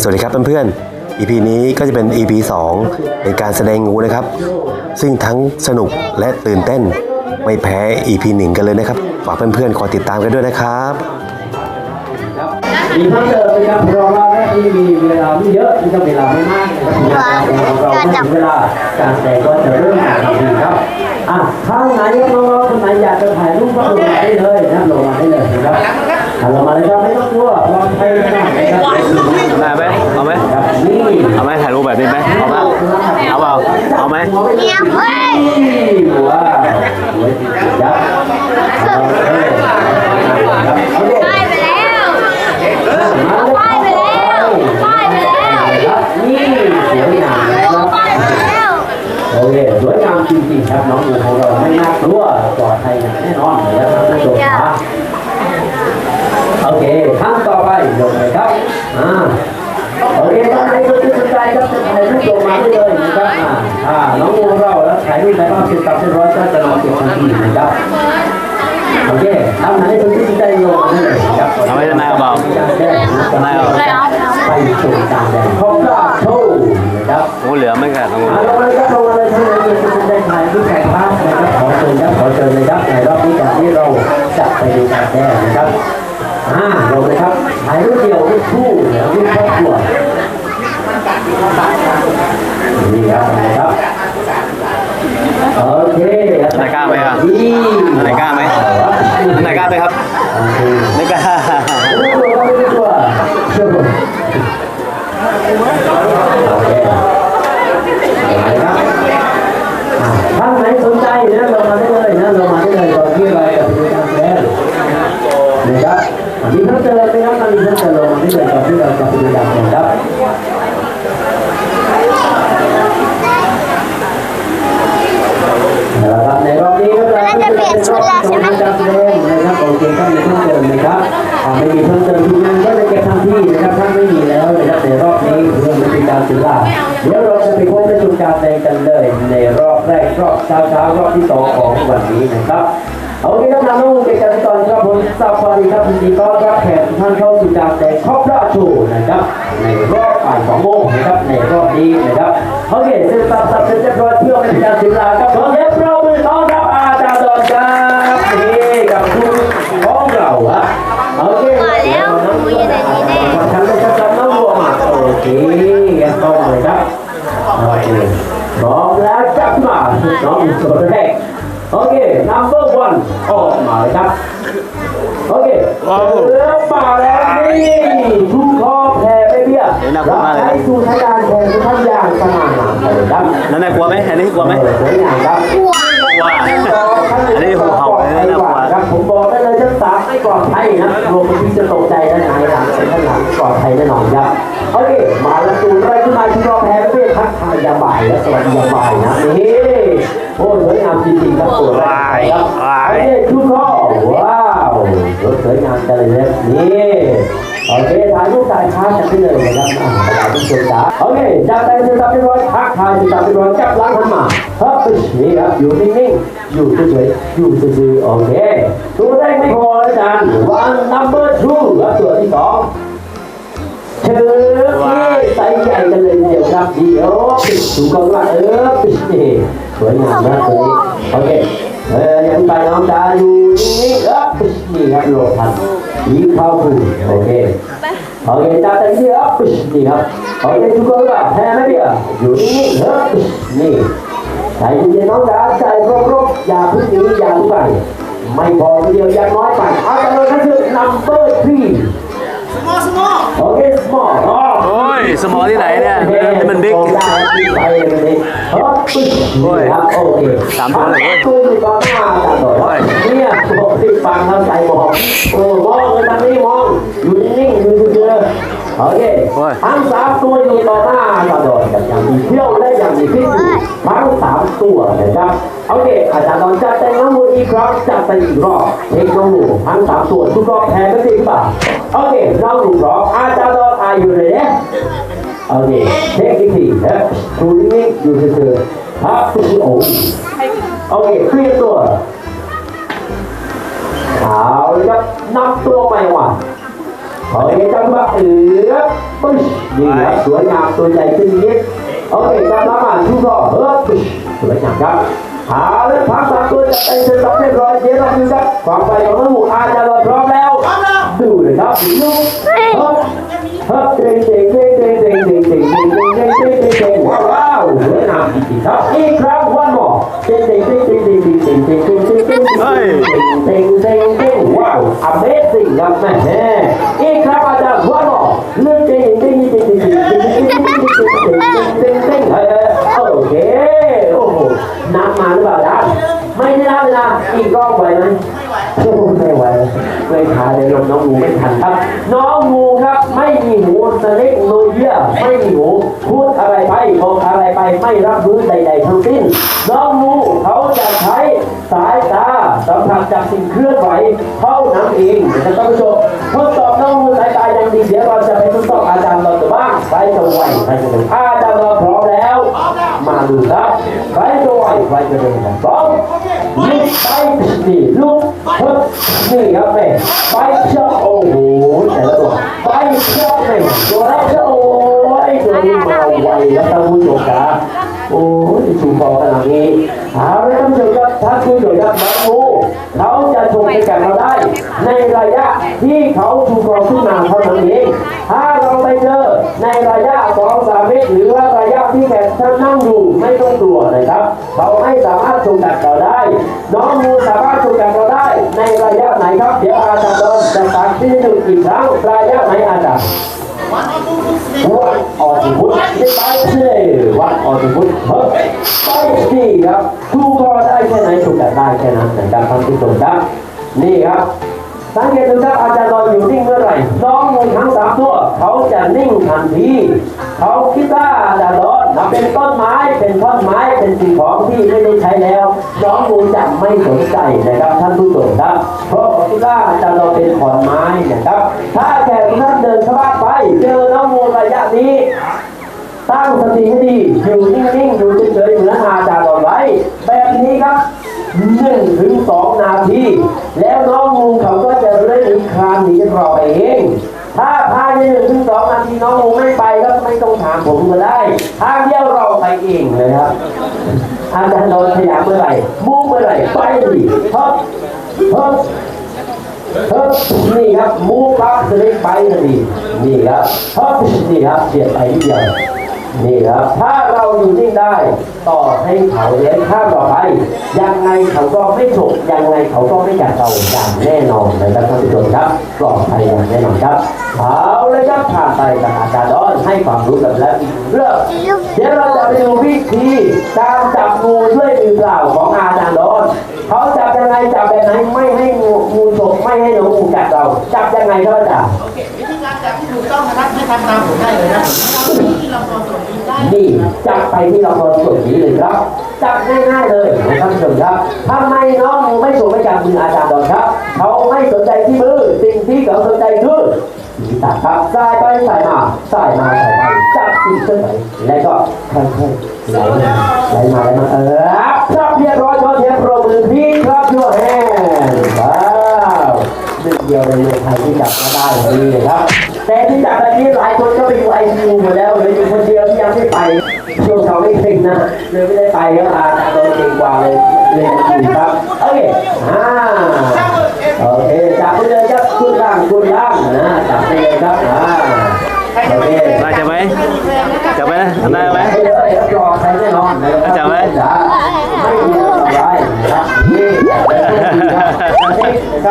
สวัสดีครับเพื่อนๆ EP นี้ก็จะเป็น EP 2เป็นการแสดงงูนะครับ ซึ่งทั้งสนุกและตื่นเต้น ไม่แพ้ EP 1 กันเลยนะครับ ฝากเพื่อนๆ คอยติดตามกันด้วยนะครับมีเพิ่มเติมนะครับเราะว่ที่มีเวลาไม่เยอะนะครับเวลาไม่มากนะครับเราไม่ถึงเวลาการแสดงก็จะเริ่มทันทีครับอะข้างไหนครับน้องๆคนไหนอยากจะถ่ายรูปก็ลงมาได้เลยนะลงมาได้เลยนะครับ อะลงมาเลยครับไม่ต้องกลัวลองไปเลยครับได้ไหมเอาไหมเอาไหมถ่ายรูปแบบนี้ไหมเอาเปล่าเอาเปล่าเอาไหมเนี่ยเฮ้ยว้าวยับเอเครับเอาเลยป้ายไปแล้วป้ายไปแล้ว เคท่านไหนคนที่สนใจลงมาได้เลยครับเอาไหมจะนายเอาเปล่านายเอาไม่เอาไปชมการแสดงครบรอบโชว์นะครับงูเหลือมไม่กัดงูเอาลงมาเลยครับลงมาเลยท่านใดที่จะได้ถ่ายรูปถ่ายภาพนะครับขอเชิญครับขอเชิญเลยครับในรอบนี้จากที่เราจะไปดูการแสดงนะครับอ่าลงเลยครับถ่ายรูปเดียวรูปคู่หรือรูปครอบครัวนี่ครับนะครับโอเคนายกล้าไหมอะนี่นายกล้า ไหนกล้าไหมครับโอเคไม่กล้าเชื่อผมโอเคท่านไหนสนใจนะเรามาได้เลยนะเรามาได้เลยตอนที่เราจะไปดูการแสดงนะครับมีเพิ่มเติมไหมครับมีเพิ่มเติมเรามาได้เลยตอนที่เราจะไปดูการแสดงครับนะครับในรอบนี้ก็จะการแสดงนะครับโอเคครับมีเพิ่มเติมนะครับอ่าไม่มีเพิ่มเติมทีมงานก็จะเก็บทันทีนะครับถ้าไม่มีแล้วนะครับในรอบนี้เรื่องไม่เป็นการเสียเวลาเดี๋ยวเราจะไปพบในจุดการแสดงกันเลย ในร อบแรกรอบเช้าเช้ารอบที่สองของวันนี้นะครับโอเคครับน้องๆเด็กกันก่อนครับผมสวัสดีครับยินดีต้อนรับแขกท่านเข้าสู่การแสดงครอบราชโชว์นะครับ ในรอบบ่ายสองโมงนะครับในรอบนี้นะครับโอเคเสร็จสับสับเสร็จเรียบร้อยเพื่อไม่เป็นการเสียเวลาครับขอเสียงปรบมือต้อนรับอาจารย์ดอนครับนี่กับคุณของเราฮะโอเคมาแล้วหนูอยู่ในนี้แน่ฉันเลยจะจำน้องวัวมาโอเคกันต้องเลยครับโอเคพร้อมแล้วจับมา น้องตัวแรกโอเค number one ออกมาเลยครับ โอเคเลือกมาแล้วนี่ทุกข้อแพ้ไม่เบี้ยเราใช้สูตรทางการแข่งทุกอย่างสง่างามเลยครับแล้วนายกลัวไหมอันนี้กลัวไหมสวยงามครับกลัวกลัวอันนี้หูเห่าเลยนะน่ากลัว ชั้นสามไม่ปลอดภัยนะรวมไปที่จะตกใจด้านในหลังชั้นหลังปลอดภัยแน่นอนครับโอเคมาแล้วตูนไปขึ้นมาที่รอบแพ้ไม่เป็นทักทายยามบ่ายและสวัสดียามบ่ายนะนี่โอ้สวยงามจริงๆครับตัวแรกครับโอเคทุกข้อว้าวสวยงามจังเลยนะนี่โอเคถ่ายรูปถ่ายภาพกันไปเลยนะครับอ่าถ่ายรูปสวยจ้าโอเคจากใจจะทำเป็นร้อยทักทายจะทำเป็นร้อยจับหล้างหันมาค รับนี่ครับอยู่นิ่งๆอยู่เฉยๆอยู่ซื่อๆโอเคตัวแรกไม่พอแล้วจาน one number two แล้วตัวที่สองเชิญนี่ไซส์ใหญ่กันเลยทีเดียวครับเดี๋ยวปิดถูกกองว่าเออปิดนี่สวยงามนะตัวนี้โอเคเออยังไปน้องตาอยู่นี่เออปิดนี่ครับโลทันยิงเข้าคูโอเคโอเคตาแต่ที่เออปิดนี่ครับโอเคทุกคนว่าแพ้ไหมเดี๋ยวอยู่นี่เออปิดนี่ ใส่เย็นน้องตาใจครบๆอย่าพึ่งหนีอย่าพึ่งไปไม่พอเดียวยังน้อยไปเอากันเลยครับคือ number three โอเค small อ๋อโอ้ยสมอที่ไหนเนี่ยมันบิ๊กโอ้ยสามตัวเลยเว้ยตู้อยู่ตอนหน้าเนี่ยปกติฟังทางใจมองโอ้มองเลยทางนี้มองอยู่นิ่งๆอยู่เฉย โอเคโอ้ยทั้งสามตัวอยู่ต่อหน้าตาโดดกันอย่างมีเที่ยวและอย่างมีพิษอยู่ทั้งสามตัวนะครับโอเคอาจารย์ลองจัดแต่งน้ำมูลอีกครั้งจัดไปอีกรอบเทคโนโลยีทั้งสามตัวทุกรอบแพ้ไม่ได้หรือเปล่าโอเคเราดูพร้อมอาจารย์ลองอายุเลยเนี่ยโอเคเทคนิคดีนะดูนี่อยู่เฉยๆพับไปที่โอ้โอเคเคลียร์ตัวเอาเลยครับนับตัวใหม่ว่ะ โอเคจังหวะเอือปึ๊ชนี่ครับสวยงามตัวใหญ่ขึ้นนิดโอเคกำลังมาชูก็เฮ้ยปึ๊ชสวยงามครับหาแล้วพักสามตัวจะเป็นเสร็จสับเรียบร้อยเดี๋ยวเราดูครับความไปของน้องหมูอาจจะรอพร้อมแล้วดูเลยครับดูเฮ้ยเฮ้ยเด้งเด้งเด้งเด้งเด้งเด้งเด้งเด้งเด้งเด้งเด้งเด้งว้าวสวยงามจริงๆครับอีกครั้งวันหมอเด้งเด้งเด้งเด้งเด้งเด้งเด้งเด้งเด้งเด้งเด้ง เฮ้ยเด้งเด้งไงว้าว amazing ครับแม่อีกครับอาจารย์วันหมอเรื่องจริงจริงจริงจริงจริงจริงจริงจริงจริงจริงจริงเด้งเออโอเคโอ้โหน้ำมาหรือเปล่าจ๊ะไม่ได้น้ำเลาอีกรอบไหวไหม วไม่ขาเลยลมน้องงูไม่ทันครับ น้องงูครับ ไม่มีหูสเล็กโนเยียไม่มีหูพูดอะไรไปบอกอะไรไปไม่รับรู้ใด ๆ ทั้งสิ้น น้องงูเขาจะใช้สายตาสัมผัสจากสิ่งเคลื่อนไหวเท่านั้นเองท่านผู้ชมทดสอบน้องงูสายตาอย่างดีเดี๋ยวเราจะไปทดสอบอาจารย์เราตัวบ้างไปจะไหวไปจะอาจารย์เราพร้อมแล้ว มาดูครับไปจะไหวไปจะเดินกันสองลุกไปนี่ลุกฮึบนี่ครับแม่ไปเชื่อโอ้โหแต่ละตัวไปเชื่อแม่ตัวแรกเชื่อโอ้ยตัวนี้มาไวแล้วท่านผู้ชมครับโอ้ยชูคอขนาดนี้เอาละท่านผู้ชมครับท่านผู้ชมครับน้องงูเขาจะชมไปกับเราได้ ในระยะที่เขาชูคอขึ้นมาเท่านั้นเองถ้าเราไปเจอในระยะสองสาม ท่านนั่งอยู่ไม่ต้องกลัวนะครับเขาไม่สามารถชมกัดเราได้ น้องงูสามารถชมกัดเราได้ ในระยะไหนครับ เดี๋ยวอาจารย์โดนจะตักที่หนึ่งอีกครั้งระยะไหนอาจารย์วันออติพุทธไปเช่วันออติพุทธเฮ้ยไปที่ครับดูก็ได้แค่ไหนถูกแต่ได้แค่นั้นนะครับท่านผู้ชมครับนี่ครับ สังเกตดูครับอาจารย์รออยู่นิ่งเมื่อไหร่น้องงูทั้งสามตัว เขาจะนิ่งทันทีเขาคิดว่าอาจารย์รอนเป็นต้นไม้เป็นท่อนไม้เป็นสิ่งของที่ไม่ได้ใช้แล้วน้องงูจะไม่สนใจนะครับท่านผู้ชมครับ เพราะเขาคิดว่าอาจารย์รอเป็นขอนไม้นะครับ ถ้าแขกท่านเดินเข้าบ้านไป เจอน้องงูระยะนี้ตั้งสติให้ดีอยู่นิ่งๆอยู่เฉยๆเหมือนอาจารย์สอนไว้แบบนี้ครับหนึ่งถึงสองนาที แล้วน้องงู ได้ทางเดียวเราไปเองเลยครับอาจารย์โดนขยามเมื่อไหร่มุ่งเมื่อไหร่ไปดิฮ้ยเฮ้ยเฮ้ยนี่ครับมูปั๊บจะได้ไปทันทีนี่ครับฮ้ยนี่ครับเฉียดไปนิดเดียว นี่ครับถ้าเราอยู่นิ่งได้ ต่อให้เขาเลี้ยงข้ามเราไป ยังไงเขาก็ไม่ฉกยังไงเขาก็ไม่กัดเราอย่างแน่นอนนะครับท่านผู้ชมครับปลอดภัยอย่างแน่นอนครับเอาเลยครับผ่านไปกับอาจารย์ดอนให้ความรู้กันแล้วอีกเรื่องเดี๋ยวเราจะไปดูวิธีการจับงูด้วยมือเปล่าของอาจารย์ดอนเขาจับยังไงจับแบบไหนไม่ให้งูงูฉกไม่ให้หนูงูกัดเราจับยังไงครับอาจารย์โอเควิธีการจับที่ถูกต้องนะครับให้ทำตามผมได้เลยนะ ลำตัวส่วนนี้ได้นี่จับไปที่ลำตัวส่วนนี้เลยครับ จับง่ายๆเลยนะครับท่านผู้ชมครับทำไมน้องงูไม่ฉกไม่จับมืออาจารย์ดอนครับ เขาไม่สนใจที่มือสิ่งที่เขาสนใจคือศีรษะครับสายไปสายมาสายมาสายไปจับสิ่งเคลื่อนไหวแล้วก็ค่อยๆไหลมาไหลมาไหลมาเออครับเรียบร้อยขอเสียงปรบมือพี่ครับยัวแฮนว้าวหนึ่งเดียวในเมืองไทยที่จับมาได้แบบนี้เลยครับ แต่ที่จับแบบนี้หลายคนก็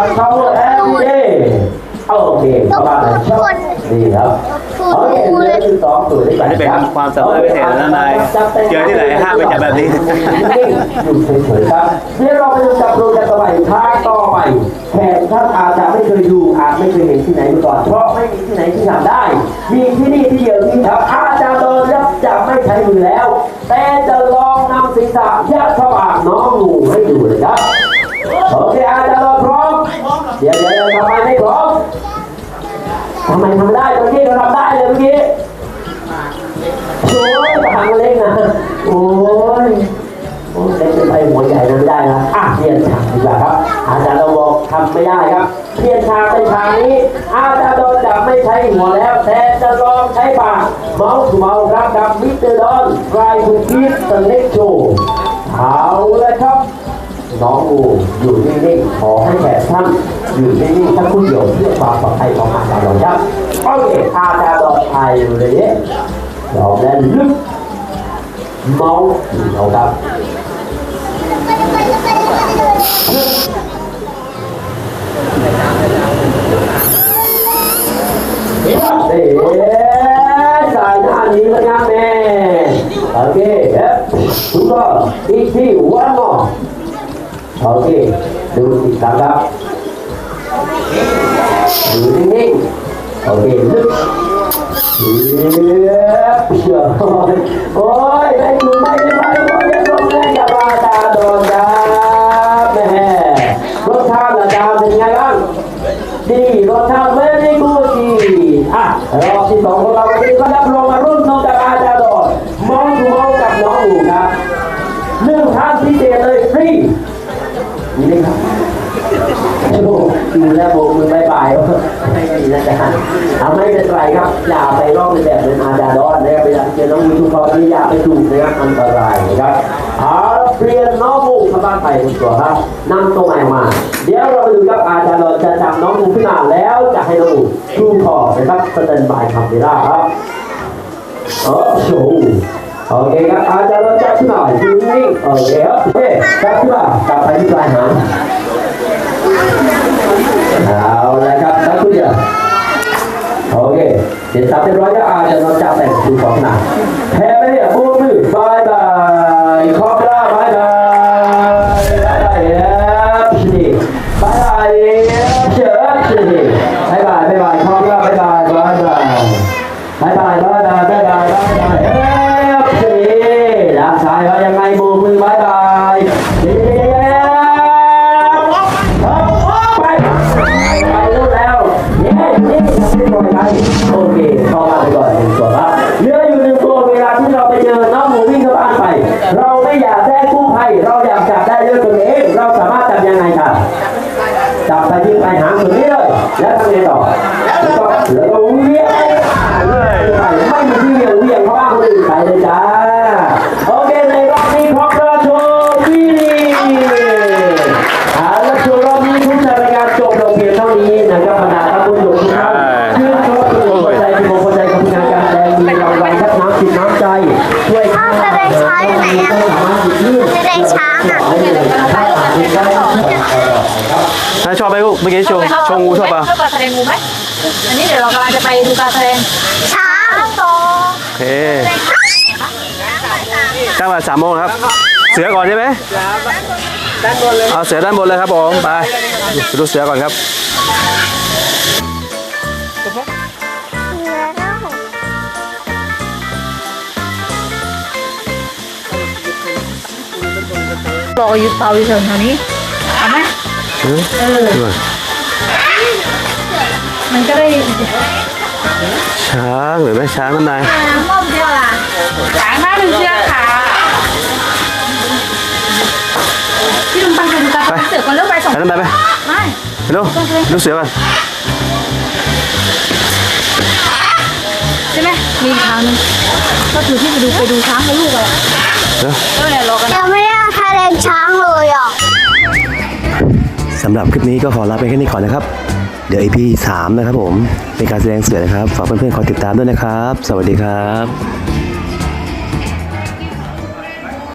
ับเขาแอนดี้โอเคประมาณนั้นครับดีครับโอเคเหลืออยู่สองตัวด้วยกันนี่เป็นความสามารถพิเศษนะนายเจอที่ไหนห้ามไปจับแบบนี้อยู่เฉยๆครับเดี๋ยวเราไปดูจับดูกันต่อไปทาต่อไปแขกท่านอาจจะไม่เคยดูอาจไม่เคยเห็นที่ไหนมาก่อน เพราะไม่มีที่ไหนที่ทำได้ มีที่นี่ที่เดียวที่ทำอาจารย์โดนยับจะไม่ใช้มือแล้ว แต่จะลองนำศีรษะยัดเข้าปากน้องงูให้ดูเลยครับ เดี๋ยวเดี๋ยวทำไมไม่พร้อมทำไมทำได้เมื่อกี้เราทำได้เลยเมื่อกี้โอ้ยทางเล็กนะโอ้ยโอ้ยเล็กเป็นไปหัวใหญ่ไม่ได้นะอะเรียนฉากดีกว่าครับ อาจารย์เราบอกทำไม่ได้ครับเปลี่ยนฉากเป็นฉากนี้ อาจารย์โดนจะไม่ใช้หัวแล้ว แต่จะลองใช้ปากเมาส์เมาส์ครับกับมิสเตอร์ดอนไกรบุกิสสเล็กโชว์ น้องงูอยู่นิ่งๆขอให้แขกท่านอยู่นิ่งๆทั้งผู้เดียวเพื่อความปลอดภัยของอาจารย์ดอนครับโอเคอาจารย์ดอนไทยอยู่เลยเนี่ยยอมแล้วลึกเมาส์เอาครับเอ๊ะสายหน้านี้มันงามแม่โอเคเอ๊ะถูกต้องอีกที one more โอเคดูอีกครั้งครับดูนิ่งๆโอเคลึกเอ๊ะเชื่อโอ้ยไม่ถูกไม่ได้ไม่ได้ไม่ได้ตรงนี้กับอาจารย์โดนดาแม่รสชาติอาจารย์เป็นไงบ้างดีรสชาติไม่ได้กูดีอะรอบที่สองของเราวันนี้ก็รับรองมาายไม่มีนะจ๊ะเอาไม่เป็นไรครับอย่าไปร้องในแบบเหมือนอาจารย์ดอนนะครับเวลาเจอน้องมีทุกคนนี่อย่าไปถูกนะครับอันตรายนะครับเอาเปลี่ยนน้องมูเข้าบ้านไปคุณตัวครับนำตัวใหม่มา เดี๋ยวเราไปดูครับอาจารย์ดอนจะจับน้องหมูขึ้นมาแล้วจะให้น้องหมูชูคอนะครับสแตนบายคำเวลาครับโอ้โหโอเคครับอาจารย์เราจับขึ้นมายืนนิ่งโอเคครับโอเคจับขึ้นมากลับไปที่ปลายหาง เอาละครับจับขึ้นเดียโอเคเดี๋ยวจับเรียบร้อยก็อาจารย์เราจับแต่งดูของหนักแพ้ไปเนี่ยโบมือบายบายขอบากแจ้งกู้ภัยเราอยากจับได้ด้วยตัวเองเราสามารถจับยังไงครับจับไปที่ปลายหางตรงนี้เลยแล้วทำไงต่อแล้วก็แล้วก็เวียงไปไม่มีที่ แสดงช้าอยู่ไหนอะแสดงช้างอะถ้าชอบไหมลูกเมื่อกี้โชว์โชว์งูชอบป่ะชอบการแสดงงูไหมอันนี้เดี๋ยวเรากำลังจะไปดูการแสดงช้างโตโอเคตั้งแต่สามโมงครับ เสือก่อนใช่ไหมเอาเสือด้านบนเลยครับผมไปไปดูเสือก่อนครับ รออยู่เตาอยู่แถวๆนี้เอาไหมเออเออมันก็ได้ช้างหรือไม่ช้างนั่นนายรอบเดียวล่ะช้างหน้าหนึ่งเชือกค่ะพี่ลุงปังไปดูการแสดงเสือก่อนเริ่มไปสองไปนั่นไปไหมไม่ไปดูดูเสือก่อนใช่ไหมมีอีกทางหนึงก็คือที่ไปดูไปดูช้างกับลูกอะเดี๋ยวก็เนี่ยรอกันำหรับคลิปนี้ก็ขอลาไปแค่นี้ก่อนนะครับ เดี๋ยว EP 3 นะครับผมเป็นการแสดงเสือนะครับ ฝากเพื่อนๆคอยติดตามด้วยนะครับ สวัสดีครับ